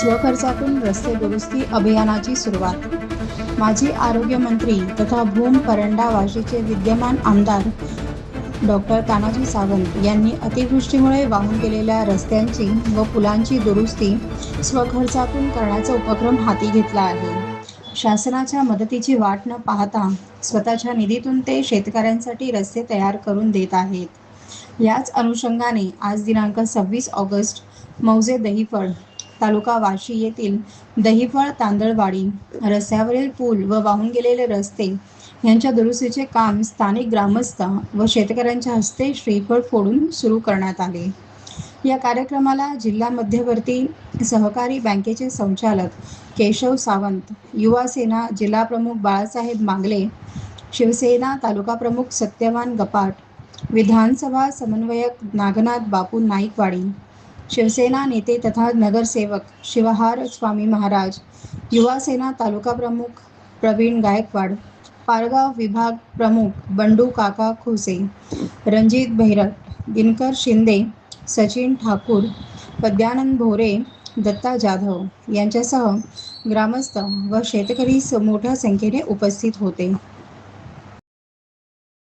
स्वखर्चातून रस्ते दुरुस्ती अभियानाची सुरुवात. माजी आरोग्यमंत्री तथा भूम परंडा वाशीचे विद्यमान आमदार डॉक्टर तानाजी सावंत यांनी अतिवृष्टीमुळे वाहून गेलेल्या रस्त्यांची व पुलांची दुरुस्ती स्वखर्चातून करण्याचा उपक्रम हाती घेतला आहे. शासनाच्या मदतीची वाट न पाहता स्वतःच्या निधीतून ते शेतकऱ्यांसाठी रस्ते तयार करून देत आहेत. याच अनुषंगाने आज दिनांक सव्वीस ऑगस्ट मौजे दहिफळ तालुका वाशी येथील दहिफळ तांदळवाडी रस्त्यावरील पूल व वाहून गेलेले रस्ते यांच्या दुरुस्तीचे काम स्थानिक ग्रामस्थ व शेतकऱ्यांच्या हस्ते श्रीफळ फोडून सुरू करण्यात आले. या कार्यक्रमाला जिल्हा मध्यवर्ती सहकारी बँकेचे संचालक केशव सावंत युवा सेना जिल्हा प्रमुख बाळासाहेब मांगले शिवसेना तालुका प्रमुख सत्यवान गपाट विधानसभा समन्वयक नागनाथ बापू नाईकवाडी शिवसेना नेते तथा नगरसेवक शिवहार स्वामी महाराज युवा सेना तालुका प्रमुख प्रवीण गायकवाड पारगाव विभाग प्रमुख बंडू काका खोसे रणजित भैरट दिनकर शिंदे सचिन ठाकूर पद्यानंद भोरे दत्ता जाधव यांच्यासह ग्रामस्थ व शेतकरी स- मोठ्या संख्येने उपस्थित होते.